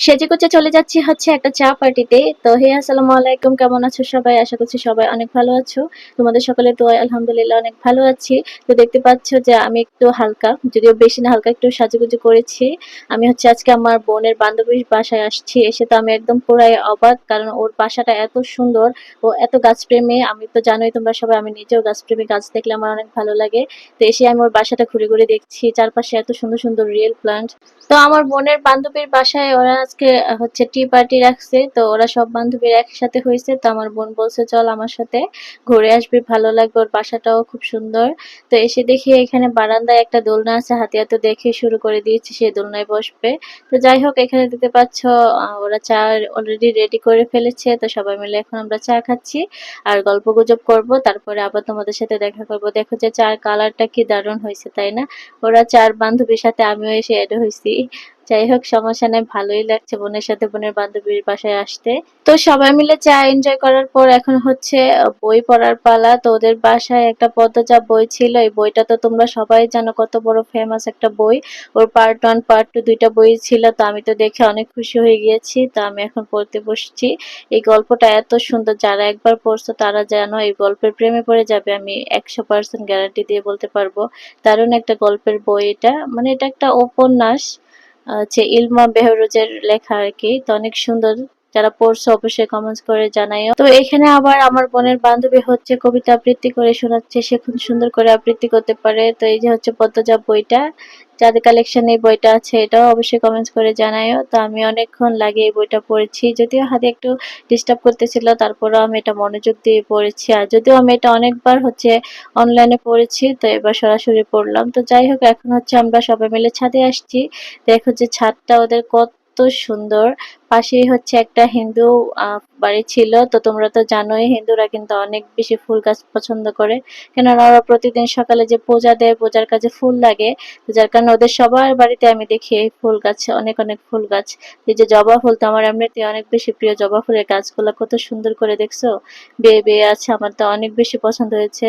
সেজে গুজে চলে যাচ্ছি হচ্ছে একটা চা পার্টিতে। তো হে, আসসালামু আলাইকুম। কেমন আছো সবাই? আশা করছি সবাই অনেক ভালো আছো। তোমাদের সকলে তো আলহামদুলিল্লাহ অনেক ভালো আছি। তো দেখতে পাচ্ছ যে আমি একটু হালকা, যদিও বেশি না, হালকা একটু সাজুগুজু করেছি। আমি হচ্ছে আজকে আমার বোনের বান্ধবীর বাসায় আসছি। এসে তো আমি একদম পুরাই অবাক, কারণ ওর বাসাটা এত সুন্দর, ও এত গাছপ্রেমী। আমি তো জানোই তোমরা সবাই, আমি নিজেও গাছপ্রেমী। গাছ দেখলে আমার অনেক ভালো লাগে। তো এসে আমি ওর বাসাটা ঘুরে ঘুরে দেখছি। চারপাশে এত সুন্দর সুন্দর রিয়েল প্লান্ট তো আমার বোনের বান্ধবীর বাসায় ওরা আজকে হচ্ছে টি পার্টি রাখছে, তো ওরা সব বান্ধবীর একসাথে হয়েছে, তো আমার বোন বলছে, চল আমার সাথে ঘুরে আসবি, ভালো লাগবে, ওর বাসাটাও খুব সুন্দর। তো এসে দেখি এখানে বারান্দায় একটা দোলনা আছে, হাতিয়া তো দেখে শুরু করে দিয়েছি, সে দোলনায় বসবে। তো যাই হোক, এখানে দিতে পাচ্ছ ওরা চা অলরেডি রেডি করে ফেলেছে, তো সবাই মিলে এখন আমরা চা খাচ্ছি আর গল্প গুজব করব। তারপরে আবার তোমাদের সাথে দেখা করব। দেখো যে চার কালারটা কি দারুণ হয়েছে, তাই না? ওরা চার বান্ধবীর সাথে আমিও এসে এড হয়েছি। যাই হোক, সমস্যা নেই, ভালোই লাগছে বোনের সাথে, বোনের বান্ধবীর বাসায় আসতে। তো সবাই মিলে চা এনজয় করার পর এখন হচ্ছে বই পড়ার পালা। তো ওদের বাসায় একটা পদ্মজা বই ছিল, এই বইটা তো তোমরা সবাই জানো, কত বড় ফেমাস একটা বই। ওর পার্ট ওয়ান পার্ট টু দুইটা বই ছিল, তো আমি তো দেখে অনেক খুশি হয়ে গিয়েছি। তো আমি এখন পড়তে বসছি। এই গল্পটা এত সুন্দর, যারা একবার পড়ছো তারা জানো, এই গল্পের প্রেমে পড়ে যাবে, আমি একশো পার্সেন্ট গ্যারান্টি দিয়ে বলতে পারব। দারুণ একটা গল্পের বই এটা। মানে এটা একটা উপন্যাস। হচ্ছে ইলমা বেহরুজের লেখা আর কি। তো অনেক সুন্দর যারা পড়ছো, অবশ্যই কমেন্টস করে জানাইও। তো এখানে আবার আমার বোনের বান্ধবী হচ্ছে কবিতা আবৃত্তি করে শোনাচ্ছে, সে খুব সুন্দর করে আবৃত্তি করতে পারে। তো এই যে হচ্ছে পদ্মজা বইটা, যাদের কালেকশন এই বইটা আছে, এটাও অবশ্যই কমেন্টস করে জানাইও। তো আমি অনেকক্ষণ লাগে এই বইটা পড়েছি। যদিও হাতে একটু ডিস্টার্ব করতেছিল, তারপরও আমি এটা মনোযোগ দিয়ে পড়েছি। আর যদিও আমি এটা অনেকবার হচ্ছে অনলাইনে পড়েছি, তো এবার সরাসরি পড়লাম। তো যাই হোক, এখন হচ্ছে আমরা সবাই মিলে ছাদে আসছি। দেখো যে ছাদটা ওদের কত সুন্দর। পাশেই হচ্ছে একটা হিন্দু বাড়ি ছিল। তো তোমরা তো জানোই, হিন্দুরা কিন্তু অনেক বেশি ফুল গাছ পছন্দ করে। কেননা ওরা প্রতিদিন সকালে যে পূজা দেয়, পূজার কাজে ফুল লাগে। যার কারণে ওদের সবার বাড়িতে আমি দেখি এই ফুল গাছ, অনেক অনেক ফুল গাছ। এই যে জবা ফুল তো আমার এমনিতে অনেক বেশি প্রিয়। জবা ফুলের গাছগুলো কত সুন্দর করে দেখছ? বেয়ে বেয়ে আছে, আমার তো অনেক বেশি পছন্দ হয়েছে।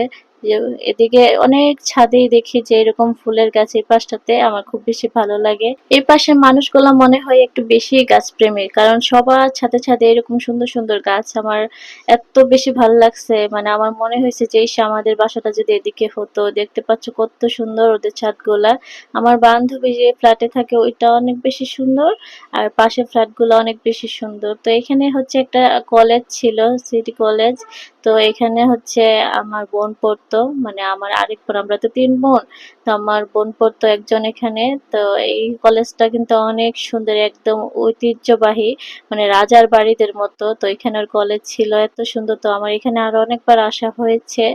এদিকে অনেক ছাদেই দেখি যে এরকম ফুলের গাছ এই পাশটাতে আমার খুব বেশি ভালো লাগে। এই পাশের মানুষগুলো মনে হয় একটু বেশি গাছ প্রেমী কারণ সবার ছাদে ছাদে এরকম সুন্দর সুন্দর গাছ আমার এত বেশি ভালো লাগছে। মানে আমার মনে হয়েছে যে আমাদের বাসাটা যদি এদিকে হতো, দেখতে পাচ্ছ কত সুন্দর ওদের ছাদগুলা। আমার বান্ধবী যে ফ্ল্যাটে থাকে, ওইটা অনেক বেশি সুন্দর আর পাশের ফ্ল্যাটগুলো অনেক বেশি সুন্দর। তো এখানে হচ্ছে একটা কলেজ ছিল সিটি কলেজ তো এখানে হচ্ছে আমার বোন পড়তো মানে আমার আরেক বোন, আমরা তো তিন বোন, তো আমার বোন পড়তো একজন এখানে, তো এই কলেজটা কিন্তু অনেক সুন্দর, একদম ঐতিহ্যবাহী মানে রাজার বাড়িদের মতো, তো এখানের কলেজ ছিল এত সুন্দর, তো আমার এখানে আরও অনেকবার আসা হয়েছে।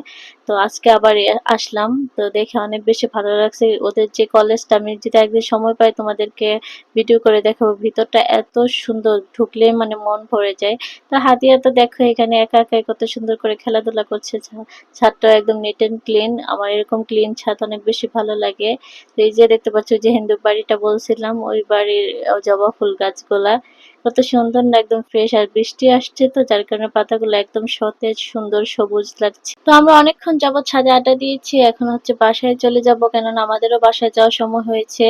তো আজকে আবার আসলাম। তো দেখে অনেক বেশি ভালো লাগছে ওদের যে কলেজটা আমি যদি একদিন সময় পাই তোমাদেরকে ভিডিও করে দেখাবো। ভিতরটা এত সুন্দর ঢুকলেই মানে মন ভরে যায়। তো হাতিয়া তো দেখো এখানে একা একাই কত সুন্দর করে খেলাধুলা করছে। ছাদটা একদম নিট অ্যান্ড ক্লিন আমার এরকম ক্লিন ছাদ অনেক বেশি ভালো লাগে। তো এই যে দেখতে পাচ্ছ যে হিন্দু বাড়িটা বলছিলাম, ওই বাড়ির জবা ফুল গাছগুলা। কত সুন্দর না, একদম ফ্রেশ আর বৃষ্টি আসছে তো, যার কারণে পাতাগুলো একদম সতেজ, সুন্দর, সবুজ লাগছে। তো আমরা অনেকক্ষণ যাব ছাদে আড্ডা দিয়েছি, এখন হচ্ছে বাসায় চলে যাব, কেননা আমাদেরও বাসায় যাওয়ার সময় হয়েছে।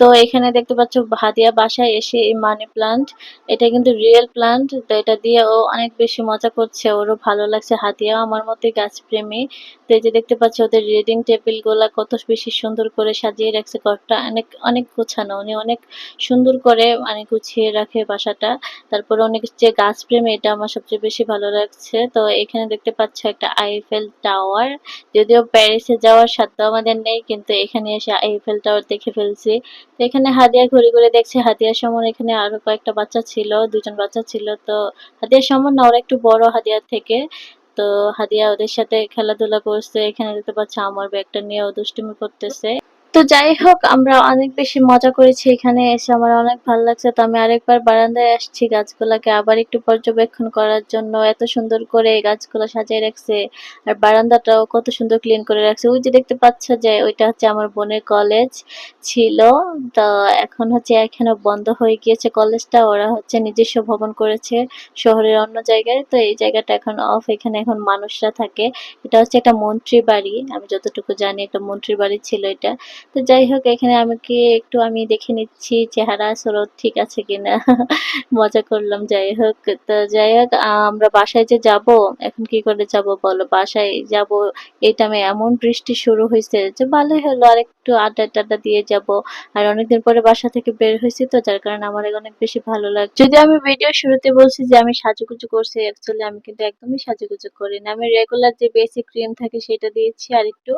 তো এখানে দেখতে পাচ্ছ হাদিয়া বাসায় এসে এই মানি প্লান্ট এটা কিন্তু রিয়েল প্লান্ট তো এটা দিয়ে ও অনেক বেশি মজা করছে, ওরও ভালো লাগছে। হাদিয়াও আমার মতোই গাছ প্রেমী। তো এই যে দেখতে পাচ্ছ ওদের রিডিং টেবিলগুলা কত বেশি সুন্দর করে সাজিয়ে রাখছে, ঘরটা অনেক অনেক গোছানো। উনি অনেক সুন্দর করে মানে গুছিয়ে রাখে বাসাটা। তারপরে অনেক যে গাছ প্রেমী, এটা আমার সবচেয়ে বেশি ভালো লাগছে। তো এখানে দেখতে পাচ্ছ একটা আইফেল টাওয়ার যদিও প্যারিসে যাওয়ার সাধ্য আমাদের নেই, কিন্তু এখানে এসে আইফেল টাওয়ার দেখে ফেলছি। তো এখানে হাদিয়া ঘুরে ঘুরে দেখছে হাদিয়ার সমর এখানে আরও কয়েকটা বাচ্চা ছিল দুজন বাচ্চা ছিল। তো হাদিয়ার সমর না, ওরা একটু বড় হাদিয়ার থেকে। তো হাদিয়া ওদের সাথে খেলাধুলা করছে, এখানে দেখতে পাচ্ছ আমার ব্যাগটা নিয়ে ও দুষ্টুমি করতেছে। তো যাই হোক, আমরা অনেক বেশি মজা করেছি এখানে এসে। আমার অনেক ভালো লাগছে। তো আমি আরেকবার বারান্দায় আসছি গাছগুলাকে আবার একটু পর্যবেক্ষণ করার জন্য। এত সুন্দর করে গাছগুলো সাজিয়ে রাখছে। আর বারান্দাটাও কত সুন্দর ক্লিন করে রাখছে। ওই যে দেখতে পাচ্ছ যে, ওইটা হচ্ছে আমার বোনের কলেজ ছিল। তো এখন হচ্ছে এখানে বন্ধ হয়ে গিয়েছে কলেজটা ওরা হচ্ছে নিজস্ব ভবন করেছে শহরের অন্য জায়গায়। তো এই জায়গাটা এখন অফ এখানে এখন মানুষরা থাকে। এটা হচ্ছে একটা মন্ত্রী বাড়ি। আমি যতটুকু জানি, একটা মন্ত্রী বাড়ি ছিল এটা। তো যাই হোক, এখানে আমাকে একটু আমি দেখে নিচ্ছি চেহারা স্রোত ঠিক আছে কিনা। মজা করলাম, যাই হোক। তো যাই হোক, আমরা বাসায় যে যাব, এখন কি করে যাব বলো? বাসায় যাব, এই টাইমে এমন বৃষ্টি শুরু হয়েছে যে ভালোই হলো আর একটু আড্ডা টাড্ডা দিয়ে যাব। আর অনেকদিন পরে বাসা থেকে বের হয়েছি তো, যার কারণে আমার অনেক বেশি ভালো লাগে যদি আমি ভিডিও শুরুতে বলছি যে আমি সাজুগুজু করছি অ্যাকচুয়ালি আমি কিন্তু একদমই সাজুগুজু করি না। আমি রেগুলার যে বেসিক ক্রিম থাকে, সেটা দিয়েছি, আর একটু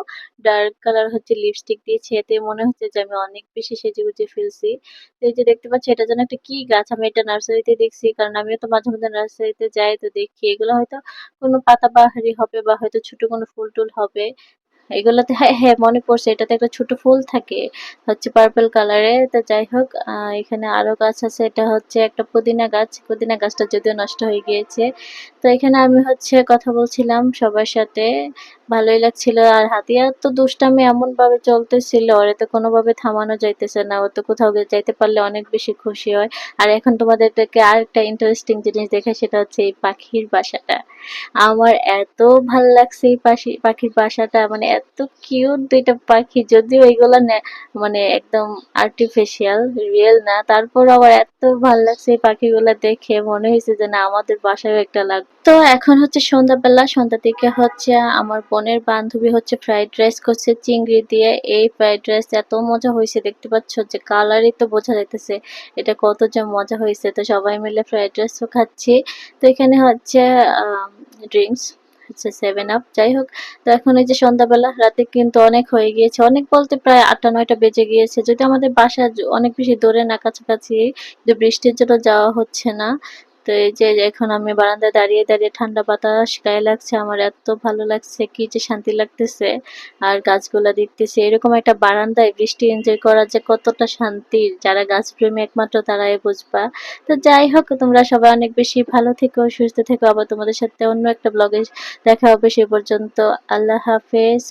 ডার্ক কালার হচ্ছে লিপস্টিক দিয়েছি এতে মনে হচ্ছে যে আমি অনেক বেশি সেজে গুজে ফেলছি। তো এই যে দেখতে পাচ্ছি, এটা যেন একটা কি গাছ, আমি এটা নার্সারিতে দেখছি, কারণ আমিও তো মাঝে মধ্যে নার্সারিতে যাই তো দেখি। এগুলো হয়তো কোনো পাতা বাহারি হবে বা হয়তো ছোট কোনো ফুল টুল হবে। এগুলোতে হ্যাঁ হ্যাঁ মনে পড়ছে, এটাতে একটা ছোট ফুল থাকে, হচ্ছে পার্পল কালারে তো যাই হোক এখানে আরও গাছ আছে, এটা হচ্ছে একটা পুদিনা গাছ। পুদিনা গাছটা যদিও নষ্ট হয়ে গিয়েছে। তো এখানে আমি হচ্ছে কথা বলছিলাম সবার সাথে। ভালোই লাগছিল। আর হাতিয়া তো দুষ্টামি এমন ভাবে চলতেছিল, ওরে তো কোনোভাবে থামানো যাইতেছে না। ও তো কোথাও যাইতে পারলে অনেক বেশি খুশি হয়। আর এখন তোমাদেরকে আরেকটা ইন্টারেস্টিং জিনিস দেখে সেটা হচ্ছে এই পাখির বাসাটা। আমার এত ভালো লাগছে এই পাখি পাখির বাসাটা মানে এত কিউট দুইটা পাখি। যদিও এগুলো মানে একদম আর্টিফিশিয়াল রিয়েল না তারপর আবার এত ভালো লাগছে এই পাখিগুলো দেখে। মনে হয়েছে যে না, আমাদের বাসায় একটা লাগবে তো এখন হচ্ছে সন্ধ্যাবেলা, সন্ধ্যা থেকে হচ্ছে আমার বোনের বান্ধবী হচ্ছে ফ্রাইড রাইস করছে, চিংড়ি দিয়ে। এই ফ্রাইড রাইস এত মজা হয়েছে, দেখতে পাচ্ছ যে কালারই তো বোঝা যাইতেছে, এটা কত যে মজা হয়েছে। তো সবাই মিলে ফ্রাইড রাইসও খাচ্ছি। তো এখানে হচ্ছে ড্রিঙ্কস হচ্ছে সেভেন আপ যাই হোক। তো এখন এই যে সন্ধ্যাবেলা, রাতে কিন্তু অনেক হয়ে গিয়েছে। অনেক বলতে প্রায় আটটা, নয়টা বেজে গিয়েছে। যদি আমাদের বাসা অনেক বেশি দূরে না, কাছাকাছি, কিন্তু বৃষ্টির জন্য যাওয়া হচ্ছে না। তো এই যে এখন আমি বারান্দায় দাঁড়িয়ে দাঁড়িয়ে ঠান্ডা বাতাস গায়ে লাগছে, আমার এত ভালো লাগছে, কি যে শান্তি লাগতেছে। আর গাছগুলা দেখতেছি, এরকম একটা বারান্দায় বৃষ্টি এনজয় করা যে কতটা শান্তির যারা গাছপ্রেমী একমাত্র তারাই বুঝবা। তো যাই হোক, তোমরা সবাই অনেক বেশি ভালো থেকো, সুস্থ থেকো, আবার তোমাদের সাথে অন্য একটা ব্লগে দেখা হবে সে পর্যন্ত। আল্লাহ হাফেজ.